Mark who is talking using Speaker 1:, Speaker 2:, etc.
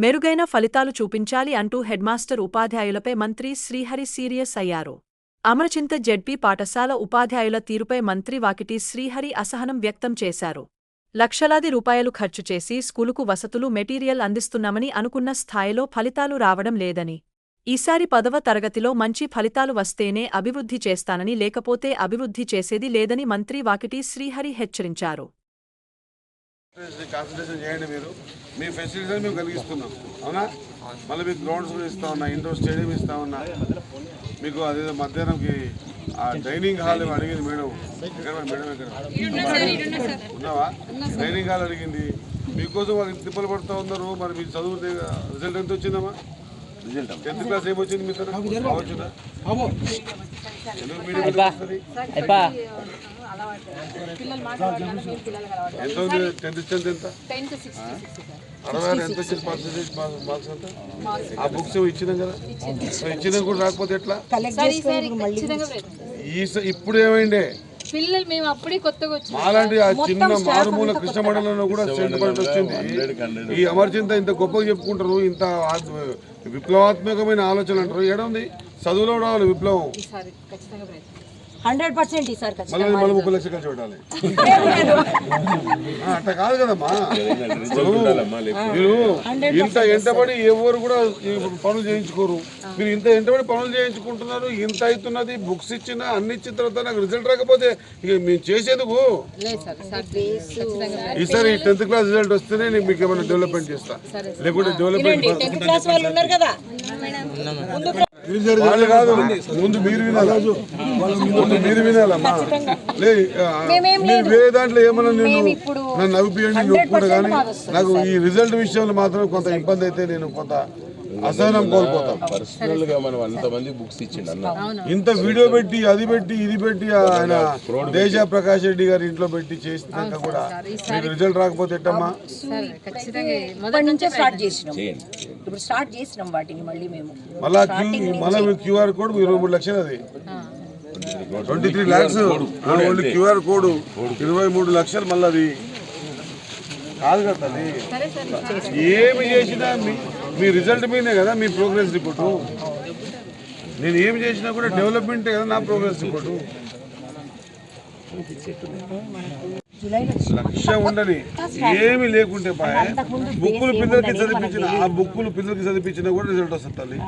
Speaker 1: మెరుగైన ఫలితాలు చూపించాలి అంటూ హెడ్మాస్టర్ ఉపాధ్యాయులపై మంత్రి శ్రీహరి సీరియస్ అయ్యారు. అమరచింత జెడ్పీ పాఠశాల ఉపాధ్యాయుల తీరుపై మంత్రి వాకిటి శ్రీహరి అసహనం వ్యక్తం చేశారు. లక్షలాది రూపాయలు ఖర్చు చేసి స్కూలుకు వసతులు మెటీరియల్ అందిస్తున్నామని అనుకున్న స్థాయిలో ఫలితాలు రావడం లేదని ఈసారి పదవ తరగతిలో మంచి ఫలితాలు వస్తేనే అభివృద్ధి చేస్తానని లేకపోతే అభివృద్ధి చేసేది లేదని మంత్రి వాకిటి శ్రీహరి హెచ్చరించారు.
Speaker 2: కాన్సన్ట్రేషన్ చేయండి మీరు. మీ ఫెసిలిటీస్ మేము కలిగిస్తున్నాం. అవునా? మళ్ళీ మీకు గ్రౌండ్స్ కూడా ఇస్తా ఉన్నా ఇండోర్ స్టేడియం ఇస్తా ఉన్నా. మీకు అదే మధ్యాహ్నంకి ఆ డైనింగ్ హాల్ అడిగింది మేడం. ఎక్కడ మేడం ఎక్కడ? ఉన్నావా? డైనింగ్ హాల్ అడిగింది. మీకోసం వాళ్ళు ఇంత తిప్పలు పడుతూ ఉన్నారు. మరి మీ చదువు రిజల్ట్ ఎంత వచ్చిందమ్మా? రిజల్ట్ టెన్త్ క్లాస్ ఏమొచ్చింది మీ తన ఎంత ఉంది టెన్త్ స్ట్రెంత్ ఎంత అరవై ఎంత వచ్చింది పర్సెంటేజ్ మార్క్స్ ఎంత ఆ బుక్స్ ఇచ్చినాం కదా ఇచ్చినాం కూడా రాకపోతే ఎట్లా ఈ ఇప్పుడు ఏమైండే
Speaker 3: పిల్లలు మేము అప్పుడే కొత్తగా వచ్చి
Speaker 2: మాలాంటి ఆ చిన్న మారుమూల కృష్ణ మండలంలో కూడా సెంట్ వచ్చింది. ఈ అమర్చింత ఇంత గొప్పగా చెప్పుకుంటారు ఇంత ఆ- విప్లవాత్మకమైన ఆలోచన అంటారు. ఏడ ఉంది చదువులో రావాలి విప్లవం.
Speaker 4: హండ్రెడ్ పర్సెంట్ ఈసారి
Speaker 2: మళ్ళీ ముప్పై లక్షలు ఖర్చు పెట్టాలి అట్లా కాదు కదమ్మా మీరు ఇంత ఎంటబడి ఎవరు కూడా పనులు చేయించుకోరు. మీరు ఇంత ఎంటబడి పనులు చేయించుకుంటున్నారు ఇంత అవుతున్నది బుక్స్ ఇచ్చిన అన్ని ఇచ్చిన తర్వాత నాకు రిజల్ట్ రాకపోతే ఇక మేము చేసేందుకు? ఈసారి టెన్త్ క్లాస్ రిజల్ట్ వస్తేనే నేను మీకు ఏమైనా డెవలప్మెంట్ చేస్తా. లేకుంటే డెవలప్మెంట్
Speaker 4: క్లాస్ వాళ్ళు కదా.
Speaker 2: ముందు మీరు వినాలా? ముందు మీరు వినాలమ్మా. లే మీరు వేరే దాంట్లో ఏమన్నా నేను నన్ను నవ్విపియండి కానీ నాకు ఈ రిజల్ట్ విషయంలో మాత్రం కొంత ఇబ్బంది అయితే నేను కొంత అసహనం కోల్పోతాను
Speaker 5: పర్సనల్గా మనం అంతమంది బుక్స్ ఇచ్చిండు అన్న.
Speaker 2: ఇంత వీడియో పెట్టి అది పెట్టి ఇది పెట్టి ఆయన దేశ ప్రకాష్ రెడ్డి గారి ఇంట్లో పెట్టి చేసినాక కూడా మీకు రిజల్ట్ రాకపోతే ఎట్టమ్మా?
Speaker 3: సార్ ఖచ్చితంగా
Speaker 4: ఇప్పటి నుంచే స్టార్ట్ చేసినాం. ఇప్పుడు స్టార్ట్ చేసినాం వాటిని మళ్ళీ మేము.
Speaker 2: మళ్ళా క్యూఆర్ కోడ్ ఇరవై మూడు లక్షలు అది. Twenty three lakhs QR code ఇరవై మూడు లక్షలు మళ్ళీ అది. కాదు కదా ఏమి చేసినా మీ మీ రిజల్ట్ మీదే కదా మీ ప్రోగ్రెస్ రిపోర్టు నేను ఏమి చేసినా కూడా డెవలప్మెంటే కదా నా ప్రోగ్రెస్ రిపోర్టు లక్ష్యం ఉండని ఏమి లేకుంటే పాయ. బుక్కులు పిల్లలకి చదివించిన ఆ బుక్కులు పిల్లలకి చదివించినా కూడా రిజల్ట్ వస్తుంది తల్లి.